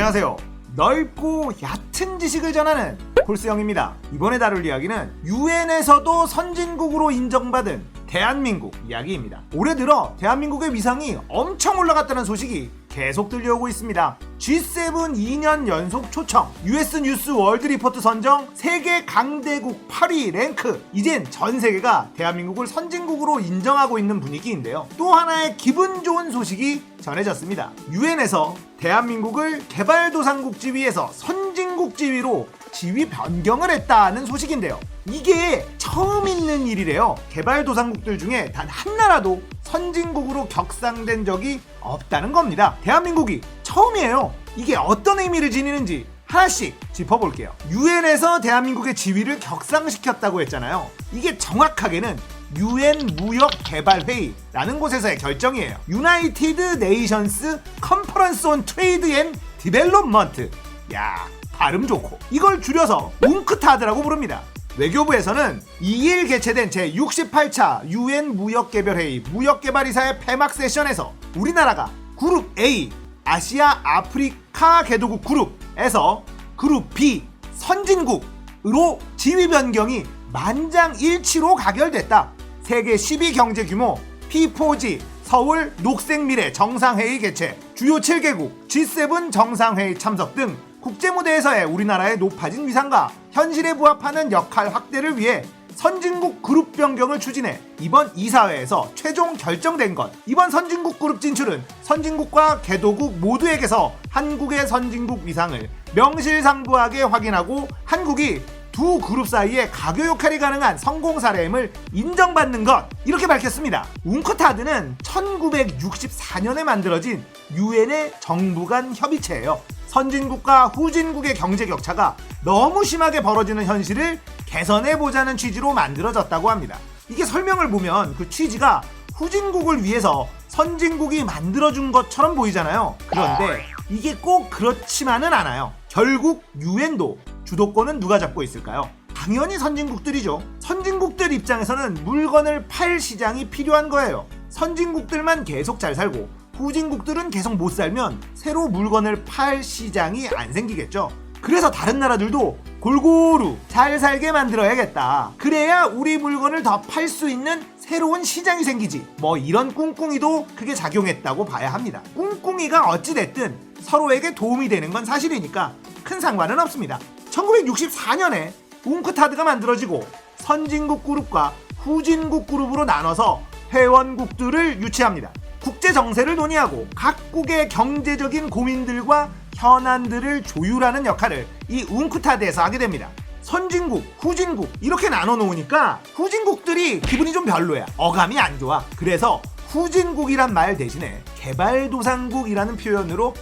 안녕하세요. 넓고 얕은 지식을 전하는 콜스형입니다. 이번에 다룰 이야기는 유엔에서도 선진국으로 인정받은 대한민국 이야기입니다. 올해 들어 대한민국의 위상이 엄청 올라갔다는 소식이 계속 들려오고 있습니다. G7 2년 연속 초청, US 뉴스 월드 리포트 선정 세계 강대국 8위 랭크. 이젠 전 세계가 대한민국을 선진국으로 인정하고 있는 분위기인데요. 또 하나의 기분 좋은 소식이 전해졌습니다. 유엔에서 대한민국을 개발도상국 지위에서 선진국 지위로 지위 변경을 했다는 소식인데요. 이게 처음 있는 일이래요. 개발도상국들 중에 단 한 나라도 선진국으로 격상된 적이 없다는 겁니다. 대한민국이 처음이에요. 이게 어떤 의미를 지니는지 하나씩 짚어볼게요. 유엔에서 대한민국의 지위를 격상시켰다고 했잖아요. 이게 정확하게는 유엔 무역 개발 회의라는 곳에서의 결정이에요. United Nations Conference on Trade and Development. 야, 발음 좋고. 이걸 줄여서 웅크타드라고 부릅니다. 외교부에서는 2일 개최된 제68차 유엔 무역개발회의 무역개발이사의 폐막 세션에서 우리나라가 그룹 A 아시아 아프리카 개도국 그룹에서 그룹 B 선진국으로 지위 변경이 만장일치로 가결됐다. 세계 10위 경제 규모 P4G 서울 녹색미래 정상회의 개최 주요 7개국 G7 정상회의 참석 등 국제 무대에서의 우리나라의 높아진 위상과 현실에 부합하는 역할 확대를 위해 선진국 그룹 변경을 추진해 이번 이사회에서 최종 결정된 것. 이번 선진국 그룹 진출은 선진국과 개도국 모두에게서 한국의 선진국 위상을 명실상부하게 확인하고 한국이 두 그룹 사이에 가교 역할이 가능한 성공 사례임을 인정받는 것 이렇게 밝혔습니다. 웅커타드는 1964년에 만들어진 유엔의 정부 간 협의체예요. 선진국과 후진국의 경제 격차가 너무 심하게 벌어지는 현실을 개선해 보자는 취지로 만들어졌다고 합니다. 이게 설명을 보면 그 취지가 후진국을 위해서 선진국이 만들어준 것처럼 보이잖아요. 그런데 이게 꼭 그렇지만은 않아요. 결국 유엔도 주도권은 누가 잡고 있을까요? 당연히 선진국들이죠. 선진국들 입장에서는 물건을 팔 시장이 필요한 거예요. 선진국들만 계속 잘 살고 후진국들은 계속 못 살면 새로 물건을 팔 시장이 안 생기겠죠. 그래서 다른 나라들도 골고루 잘 살게 만들어야겠다. 그래야 우리 물건을 더 팔 수 있는 새로운 시장이 생기지. 뭐 이런 꿍꿍이도 크게 작용했다고 봐야 합니다. 꿍꿍이가 어찌됐든 서로에게 도움이 되는 건 사실이니까 큰 상관은 없습니다. 1964년에 웅크타드가 만들어지고 선진국 그룹과 후진국 그룹으로 나눠서 회원국들을 유치합니다. 국제 정세를 논의하고 각국의 경제적인 고민들과 현안들을 조율하는 역할을 이 웅크타드에서 하게 됩니다. 선진국, 후진국 이렇게 나눠 놓으니까 후진국들이 기분이 좀 별로야. 어감이 안 좋아. 그래서 후진국이란 말 대신에 개발도상국이라는 표현으로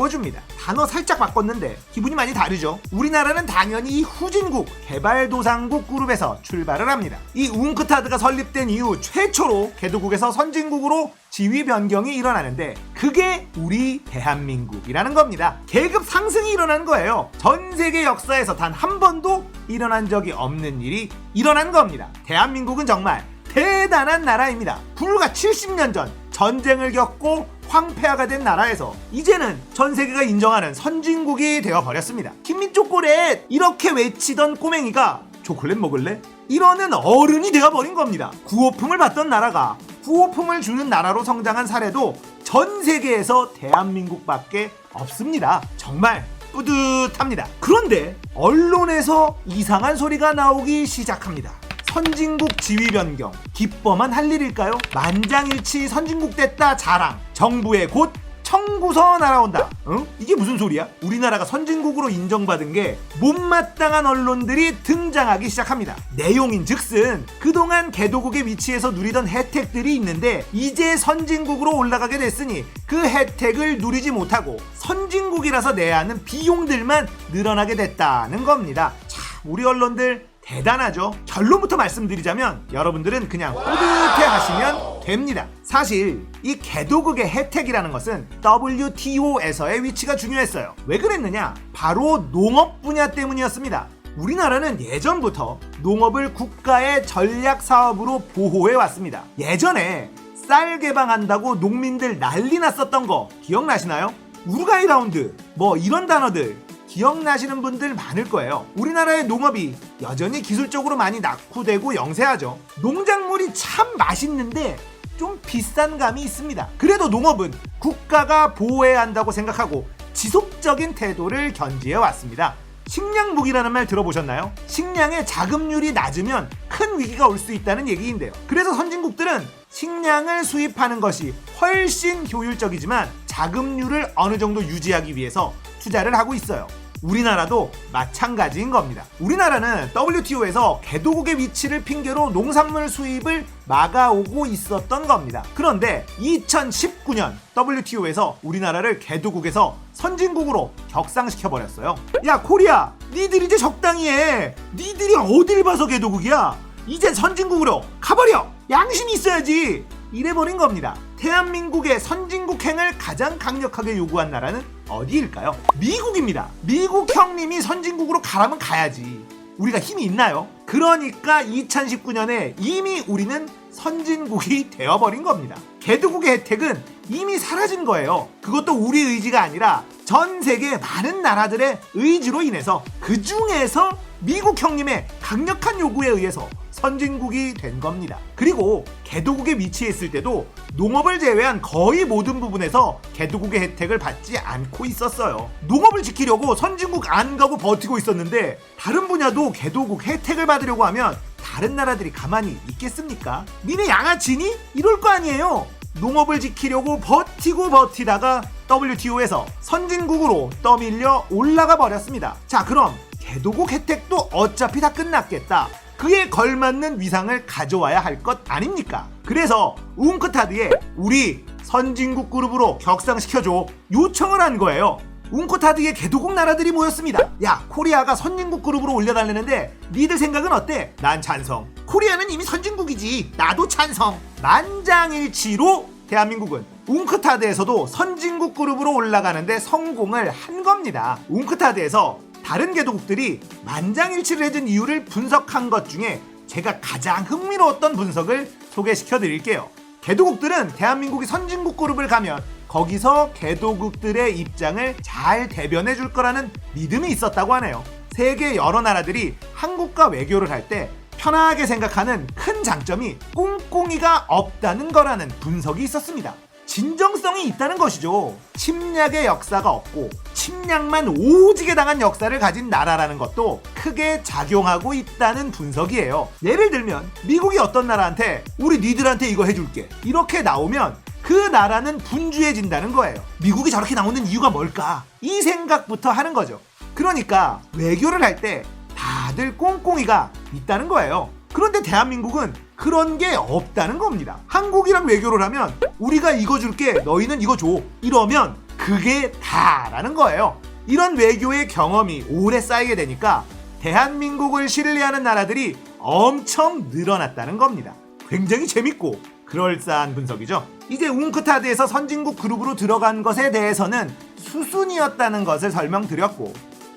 바꿔줍니다. 단어 살짝 바꿨는데 기분이 많이 다르죠. 우리나라는 당연히 이 후진국 개발도상국 그룹에서 출발을 합니다. 이 웅크타드가 설립된 이후 최초로 개도국에서 선진국으로 지위 변경이 일어나는데 그게 우리 대한민국이라는 겁니다. 계급 상승이 일어난 거예요. 전 세계 역사에서 단 한 번도 일어난 적이 없는 일이 일어난 겁니다. 대한민국은 정말 대단한 나라입니다. 불과 70년 전 전쟁을 겪고 황폐화가 된 나라에서 이제는 전 세계가 인정하는 선진국이 되어 버렸습니다. 김민 초콜릿 이렇게 외치던 꼬맹이가 초콜릿 먹을래? 이러는 어른이 되어 버린 겁니다. 구호품을 받던 나라가 구호품을 주는 나라로 성장한 사례도 전 세계에서 대한민국밖에 없습니다. 정말 뿌듯합니다. 그런데 언론에서 이상한 소리가 나오기 시작합니다. 선진국 지위 변경 기뻐만 할 일일까요? 만장일치 선진국 됐다 자랑 정부에 곧 청구서 날아온다. 응? 이게 무슨 소리야? 우리나라가 선진국으로 인정받은 게 못마땅한 언론들이 등장하기 시작합니다. 내용인 즉슨 그동안 개도국의 위치에서 누리던 혜택들이 있는데 이제 선진국으로 올라가게 됐으니 그 혜택을 누리지 못하고 선진국이라서 내야 하는 비용들만 늘어나게 됐다는 겁니다. 자, 우리 언론들 대단하죠. 결론부터 말씀드리자면 여러분들은 그냥 뿌듯해 하시면 됩니다. 사실 이 개도국의 혜택이라는 것은 WTO에서의 위치가 중요했어요. 왜 그랬느냐? 바로 농업 분야 때문이었습니다. 우리나라는 예전부터 농업을 국가의 전략 사업으로 보호해 왔습니다. 예전에 쌀 개방한다고 농민들 난리 났었던 거 기억나시나요? 우루과이 라운드 뭐 이런 단어들 기억나시는 분들 많을 거예요. 우리나라의 농업이 여전히 기술적으로 많이 낙후되고 영세하죠. 농작물이 참 맛있는데 좀 비싼 감이 있습니다. 그래도 농업은 국가가 보호해야 한다고 생각하고 지속적인 태도를 견지해 왔습니다. 식량무기라는 말 들어보셨나요? 식량의 자급률이 낮으면 큰 위기가 올 수 있다는 얘기인데요. 그래서 선진국들은 식량을 수입하는 것이 훨씬 효율적이지만 자급률을 어느 정도 유지하기 위해서 투자를 하고 있어요. 우리나라도 마찬가지인 겁니다. 우리나라는 WTO에서 개도국의 위치를 핑계로 농산물 수입을 막아오고 있었던 겁니다. 그런데 2019년 WTO에서 우리나라를 개도국에서 선진국으로 격상시켜버렸어요. 야, 코리아! 니들 이제 적당히 해! 니들이 어딜 봐서 개도국이야! 이제 선진국으로 가버려! 양심이 있어야지! 이래버린 겁니다. 대한민국의 선진국행을 가장 강력하게 요구한 나라는 어디일까요? 미국입니다. 미국 형님이 선진국으로 가라면 가야지. 우리가 힘이 있나요? 그러니까 2019년에 이미 우리는 선진국이 되어버린 겁니다. 개도국의 혜택은 이미 사라진 거예요. 그것도 우리 의지가 아니라 전 세계 많은 나라들의 의지로 인해서 그 중에서 미국 형님의 강력한 요구에 의해서 선진국이 된 겁니다. 그리고 개도국에 위치했을 때도 농업을 제외한 거의 모든 부분에서 개도국의 혜택을 받지 않고 있었어요. 농업을 지키려고 선진국 안 가고 버티고 있었는데 다른 분야도 개도국 혜택을 받으려고 하면 다른 나라들이 가만히 있겠습니까? 니네 양아치니? 이럴 거 아니에요. 농업을 지키려고 버티고 버티다가 WTO에서 선진국으로 떠밀려 올라가 버렸습니다. 자, 그럼 개도국 혜택도 어차피 다 끝났겠다. 그에 걸맞는 위상을 가져와야 할 것 아닙니까? 그래서 웅크타드에 우리 선진국 그룹으로 격상시켜줘 요청을 한 거예요. 웅코타드의 개도국 나라들이 모였습니다. 야, 코리아가 선진국 그룹으로 올려달라는데 니들 생각은 어때? 난 찬성. 코리아는 이미 선진국이지. 나도 찬성. 만장일치로 대한민국은 웅크타드에서도 선진국 그룹으로 올라가는데 성공을 한 겁니다. 웅크타드에서 다른 개도국들이 만장일치를 해준 이유를 분석한 것 중에 제가 가장 흥미로웠던 분석을 소개시켜 드릴게요. 개도국들은 대한민국이 선진국 그룹을 가면 거기서 개도국들의 입장을 잘 대변해 줄 거라는 믿음이 있었다고 하네요. 세계 여러 나라들이 한국과 외교를 할 때 편하게 생각하는 큰 장점이 꽁꽁이가 없다는 거라는 분석이 있었습니다. 진정성이 있다는 것이죠. 침략의 역사가 없고 침략만 오지게 당한 역사를 가진 나라라는 것도 크게 작용하고 있다는 분석이에요. 예를 들면 미국이 어떤 나라한테 우리 니들한테 이거 해줄게 이렇게 나오면 그 나라는 분주해진다는 거예요. 미국이 저렇게 나오는 이유가 뭘까? 이 생각부터 하는 거죠. 그러니까 외교를 할 때 다들 꽁꽁이가 있다는 거예요. 그런데 대한민국은 그런 게 없다는 겁니다. 한국이랑 외교를 하면 우리가 이거 줄게, 너희는 이거 줘. 이러면 그게 다라는 거예요. 이런 외교의 경험이 오래 쌓이게 되니까 대한민국을 신뢰하는 나라들이 엄청 늘어났다는 겁니다. 굉장히 재밌고 그럴싸한 분석이죠. 이제 웅크타드에서 선진국 그룹으로 들어간 것에 대해서는 수순이었다는 것을 설명드렸고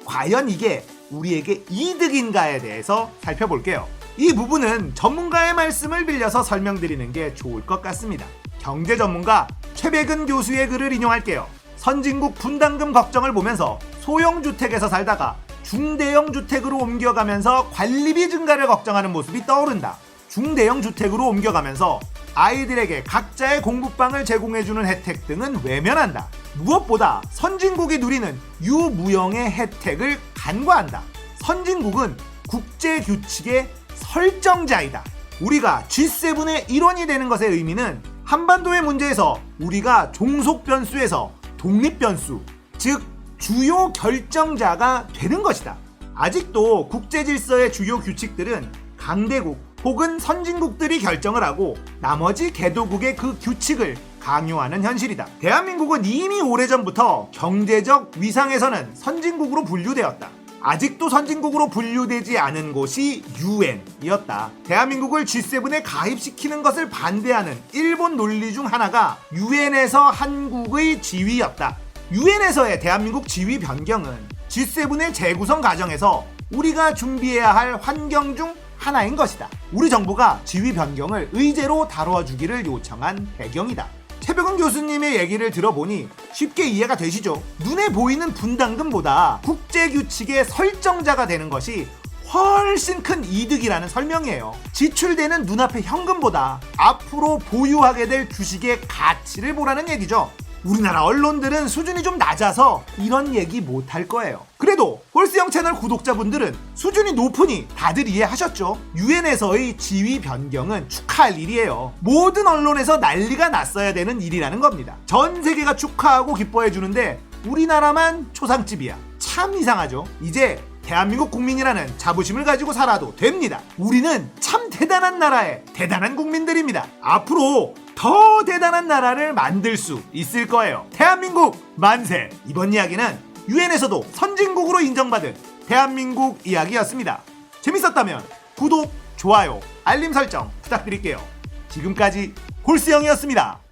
과연 이게 우리에게 이득인가에 대해서 살펴볼게요. 이 부분은 전문가의 말씀을 빌려서 설명드리는 게 좋을 것 같습니다. 경제 전문가 최백은 교수의 글을 인용할게요. 선진국 분담금 걱정을 보면서 소형 주택에서 살다가 중대형 주택으로 옮겨가면서 관리비 증가를 걱정하는 모습이 떠오른다. 중대형 주택으로 옮겨가면서 아이들에게 각자의 공부방을 제공해주는 혜택 등은 외면한다. 무엇보다 선진국이 누리는 유무형의 혜택을 간과한다. 선진국은 국제 규칙의 설정자이다. 우리가 G7의 일원이 되는 것의 의미는 한반도의 문제에서 우리가 종속 변수에서 독립 변수, 즉 주요 결정자가 되는 것이다. 아직도 국제 질서의 주요 규칙들은 강대국 혹은 선진국들이 결정을 하고 나머지 개도국의 그 규칙을 강요하는 현실이다. 대한민국은 이미 오래전부터 경제적 위상에서는 선진국으로 분류되었다. 아직도 선진국으로 분류되지 않은 곳이 유엔이었다. 대한민국을 G7에 가입시키는 것을 반대하는 일본 논리 중 하나가 유엔에서 한국의 지위였다. 유엔에서의 대한민국 지위 변경은 G7의 재구성 과정에서 우리가 준비해야 할 환경 중 하나인 것이다. 우리 정부가 지위 변경을 의제로 다뤄주기를 요청한 배경이다. 최백은 교수님의 얘기를 들어보니 쉽게 이해가 되시죠? 눈에 보이는 분담금보다 국제 규칙의 설정자가 되는 것이 훨씬 큰 이득이라는 설명이에요. 지출되는 눈앞의 현금보다 앞으로 보유하게 될 주식의 가치를 보라는 얘기죠. 우리나라 언론들은 수준이 좀 낮아서 이런 얘기 못 할 거예요. 그래도 홀스형 채널 구독자분들은 수준이 높으니 다들 이해하셨죠? 유엔에서의 지위 변경은 축하할 일이에요. 모든 언론에서 난리가 났어야 되는 일이라는 겁니다. 전 세계가 축하하고 기뻐해 주는데 우리나라만 초상집이야. 참 이상하죠? 이제 대한민국 국민이라는 자부심을 가지고 살아도 됩니다. 우리는 참 대단한 나라의 대단한 국민들입니다. 앞으로 더 대단한 나라를 만들 수 있을 거예요. 대한민국 만세! 이번 이야기는 유엔에서도 선진국으로 인정받은 대한민국 이야기였습니다. 재밌었다면 구독, 좋아요, 알림 설정 부탁드릴게요. 지금까지 골스형이었습니다.